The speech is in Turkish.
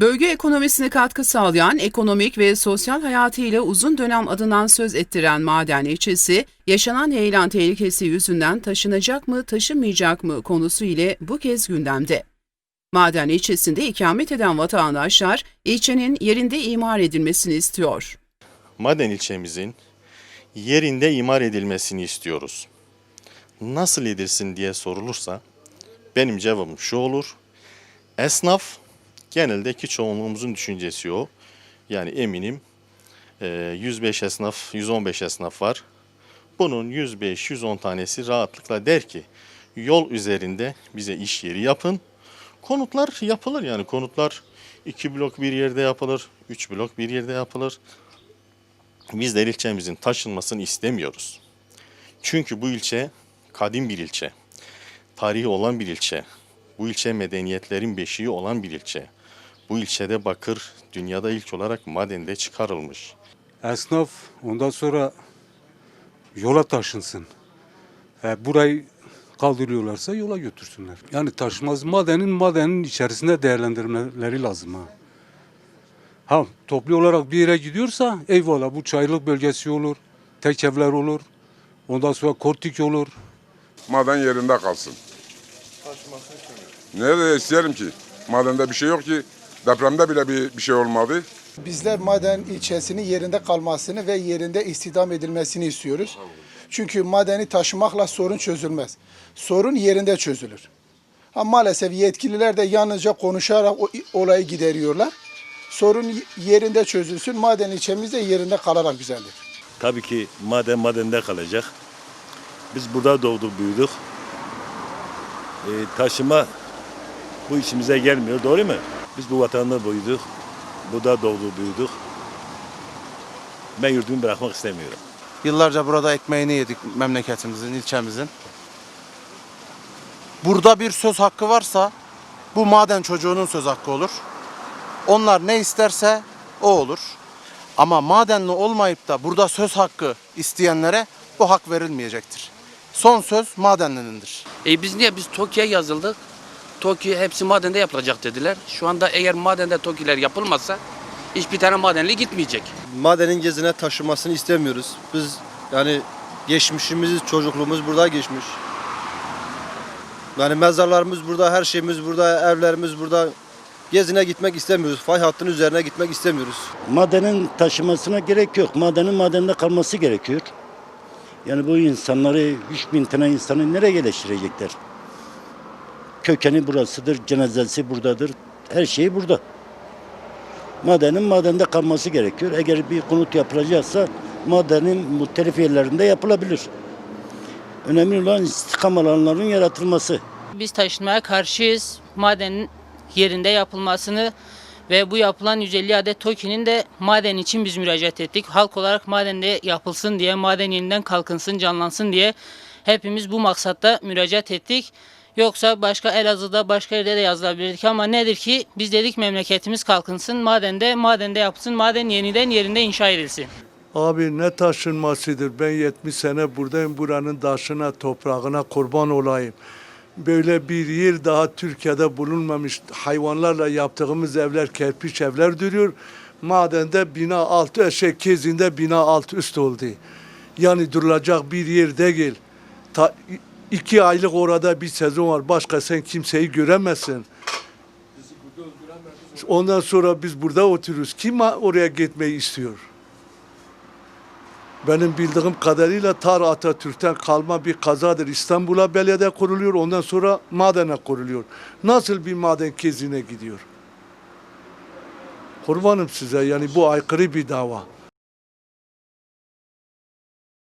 Bölge ekonomisine katkı sağlayan ekonomik ve sosyal hayatıyla uzun dönem adından söz ettiren maden ilçesi, yaşanan heyelan tehlikesi yüzünden taşınacak mı taşınmayacak mı konusu ile bu kez gündemde. Maden ilçesinde ikamet eden vatandaşlar ilçenin yerinde imar edilmesini istiyor. Maden ilçemizin yerinde imar edilmesini istiyoruz. Nasıl edilsin diye sorulursa benim cevabım şu olur. Esnaf geneldeki çoğunluğumuzun düşüncesi o. Yani eminim e, 105 esnaf, 115 esnaf var. Bunun 105-110 tanesi rahatlıkla der ki yol üzerinde bize iş yeri yapın. Konutlar yapılır yani konutlar 2 blok bir yerde yapılır, 3 blok bir yerde yapılır. Biz de ilçemizin taşınmasını istemiyoruz. Çünkü bu ilçe kadim bir ilçe. Tarihi olan bir ilçe. Bu ilçe medeniyetlerin beşiği olan bir ilçe. Bu ilçede bakır dünyada ilk olarak madende çıkarılmış. Esnaf ondan sonra yola taşınsın. E, burayı kaldırıyorlarsa yola götürsünler. Yani taşımaz madenin madenin içerisinde değerlendirmeleri lazım ha. Ha toplu olarak bir yere gidiyorsa eyvallah bu çaylık bölgesi olur, tek evler olur. Ondan sonra kortik olur. maden yerinde kalsın. Nerede isterim ki? Madende bir şey yok ki. Depremde bile bir, bir şey olmadı. Bizler maden ilçesinin yerinde kalmasını ve yerinde istihdam edilmesini istiyoruz. Çünkü madeni taşımakla sorun çözülmez. Sorun yerinde çözülür. Ha, maalesef yetkililer de yalnızca konuşarak o olayı gideriyorlar. Sorun yerinde çözülsün. Maden ilçemiz de yerinde kalarak güzeldir. Tabii ki maden madende kalacak. Biz burada doğduk büyüdük. Ee, taşıma bu işimize gelmiyor doğru mu? Biz bu vatanda büyüdük. Burada doğduk büyüdük. Ben yurdumu bırakmak istemiyorum. Yıllarca burada ekmeğini yedik memleketimizin, ilçemizin. Burada bir söz hakkı varsa bu maden çocuğunun söz hakkı olur. Onlar ne isterse o olur. Ama madenli olmayıp da burada söz hakkı isteyenlere bu hak verilmeyecektir. Son söz madenlinindir. E biz niye? Biz TOKİ'ye yazıldık. TOKİ hepsi madende yapılacak dediler. Şu anda eğer madende TOKİ'ler yapılmazsa hiçbir tane madenli gitmeyecek. madenin gezine taşımasını istemiyoruz. Biz yani geçmişimiz, çocukluğumuz burada geçmiş. Yani mezarlarımız burada, her şeyimiz burada, evlerimiz burada. Gezine gitmek istemiyoruz. Fay hattının üzerine gitmek istemiyoruz. Madenin taşımasına gerek yok. Madenin madende kalması gerekiyor. Yani bu insanları, 3000 tane insanı nereye geliştirecekler? Kökeni burasıdır, cenazesi buradadır, her şey burada. Madenin madende kalması gerekiyor. Eğer bir konut yapılacaksa madenin muhtelif yerlerinde yapılabilir. Önemli olan istikam alanların yaratılması. Biz taşınmaya karşıyız. Madenin yerinde yapılmasını ve bu yapılan 150 adet TOKİ'nin de maden için biz müracaat ettik. Halk olarak madende yapılsın diye, maden yeniden kalkınsın, canlansın diye hepimiz bu maksatta müracaat ettik. Yoksa başka Elazığ'da başka yerde de yazılabilirdik ama nedir ki biz dedik memleketimiz kalkınsın, madende madende yapılsın, maden yeniden yerinde inşa edilsin. Abi ne taşınmasıdır. Ben 70 sene buradayım. Buranın taşına, toprağına kurban olayım. Böyle bir yer daha Türkiye'de bulunmamış. Hayvanlarla yaptığımız evler, kerpiç evler duruyor. Madende bina altı, şey kezinde bina alt üst oldu. Yani durulacak bir yer değil. Ta, iki aylık orada bir sezon var. Başka sen kimseyi göremezsin. Ondan sonra biz burada oturuyoruz. Kim oraya gitmeyi istiyor? Benim bildiğim kadarıyla Tar Atatürk'ten kalma bir kazadır. İstanbul'a belediye kuruluyor, ondan sonra madene kuruluyor. Nasıl bir maden kezine gidiyor? Kurbanım size yani bu aykırı bir dava.